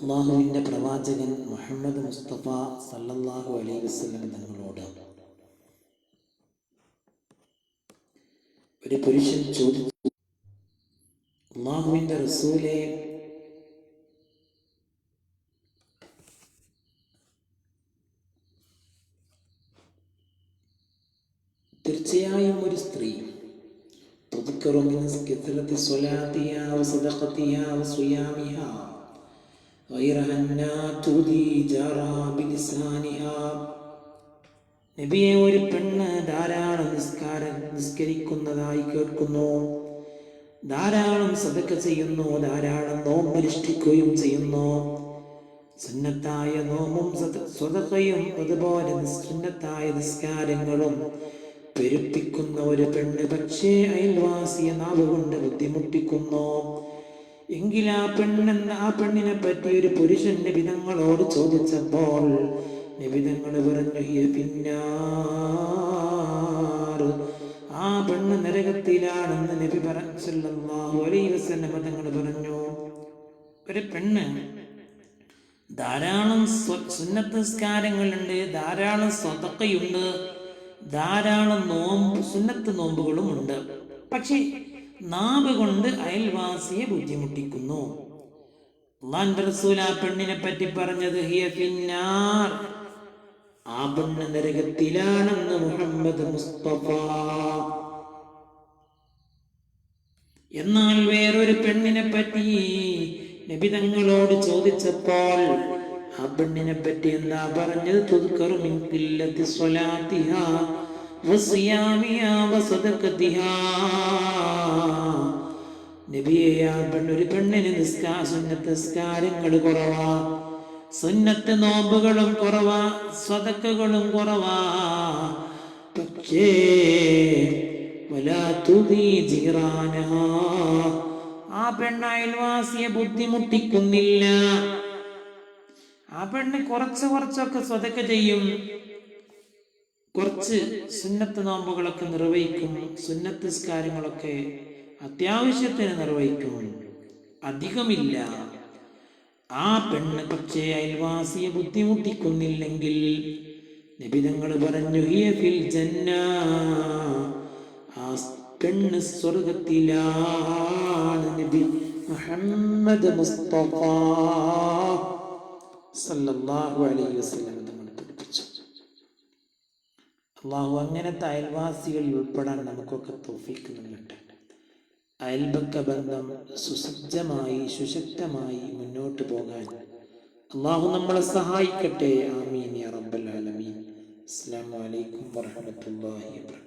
അള്ളാഹുവിന്റെ പ്രവാചകൻ മുഹമ്മദ് മുസ്തഫ സല്ലല്ലാഹു അലൈ വസ്ലം തങ്ങളോട് ഒരു പുരുഷൻ ചോദിച്ചു അള്ളാഹുവിന്റെ റസൂലെ തീർച്ചയായും ഒരു സ്ത്രീ തുതുക്കറുമിന് കിത്തലത്തി സ്വലാത്തിയ സ്വതക്കത്തിയ നബിയെ ഒരു പെണ്ണ് ധാരാളം നിസ്കാരം നിസ്കരിക്കുന്നതായി കേൾക്കുന്നു. ധാരാളം സതക്ക ചെയ്യുന്നു ധാരാളം നോമ്പനുഷ്ഠിക്കുകയും ചെയ്യുന്നു. സുന്നത്തായ നോമും സ്വതക്കയും അതുപോലെ സുന്നത്തായ നിസ്കാരങ്ങളും പെരുപ്പിക്കുന്ന ഒരു പെണ്ണ് പക്ഷേ അയൽവാസിയെ നാവുകൊണ്ട് ബുദ്ധിമുട്ടിക്കുന്നു. എങ്കിൽ ആ പെണ്ണെന്ന് ആ പെണ്ണിനെ പറ്റി ഒരു പുരുഷൻ നിബിതങ്ങളോട് ചോദിച്ചപ്പോൾ നിബിതങ്ങൾ പറഞ്ഞു പിന്നാറ് ആ പെണ്ണ് നരകത്തിലാണെന്ന് നബി പറഞ്ഞു അലൈഹി വസല്ലം തങ്ങൾ പറഞ്ഞു. ഒരു പെണ്ണ് ധാരാളം സുന്നത്തസ്കാരങ്ങളുണ്ട് ധാരാളം സ്വതക്കയുണ്ട് ധാരാളം നോമ്പ് സുന്നത്ത് നോമ്പുകളും ഉണ്ട് പക്ഷേ നാവ് കൊണ്ട് അയൽവാസിയെ ബുദ്ധിമുട്ടിക്കുന്നു. അള്ളാന്റെ റസൂൽ ആ പെണ്ണിനെ പറ്റി പറഞ്ഞത് ഹിയ ഫിന്നാർ. ആ പെണ്ണ് നരകത്തിലാണെന്ന് മുഹമ്മദ് മുസ്തഫ. എന്നാൽ വേറൊരു പെണ്ണിനെ പറ്റി നബി തങ്ങളോട് ചോദിച്ചപ്പോൾ ആ പെണ്ണിനെ പറ്റി എന്താ പറഞ്ഞത്? തുദ്കറു നബിയെ ആ പെണ്ണൊരു പെണ്ണിന് നിസ്കാ സുന്നത്ത് നിസ്കാരങ്ങൾ കുറവാ. സുന്നത്ത് നോമ്പുകളും കുറവാ സ്വതക്കുകളും കുറവാ. പക്ഷേ ആ പെണ്ണ് അയൽവാസിയെ ബുദ്ധിമുട്ടിക്കുന്നില്ല. ആ പെണ്ണ് കുറച്ച് കുറച്ചൊക്കെ സ്വതക്ക ചെയ്യും. കുറച്ച് സുന്നത്ത് നോമ്പുകളൊക്കെ നിർവഹിക്കും സുന്നത്ത് സ്കാരങ്ങളൊക്കെ അത്യാവശ്യത്തിന് നിർവഹിക്കും. അധികമില്ല. ആ പെണ്ണ് പക്ഷേ അയൽവാസിയെ ബുദ്ധിമുട്ടിക്കുന്നില്ലെങ്കിൽ നിബിതങ്ങൾ പറഞ്ഞു "ഹിയ ഫിൽ ജന്ന ആ പെണ്ണ് സ്വർഗത്തിലാണ് നബി മുഹമ്മദ് മുസ്തഫ. സല്ലല്ലാഹു അലൈഹി വസല്ലം അള്ളാഹു അങ്ങനത്തെ അയൽവാസികളിൽ ഉൾപ്പെടാൻ നമുക്കൊക്കെ തോഫിക്ക് നൽകട്ടെ അയൽപക്ക ബന്ധം സുസജ്ജമായി സുശക്തമായി മുന്നോട്ട് പോകാൻ അള്ളാഹു നമ്മളെ സഹായിക്കട്ടെ. ആമീൻ യാ റബ്ബൽ ആലമീൻ. അസ്സലാമു അലൈക്കും വറഹ്മത്തുള്ളാഹി വബറകാതുഹു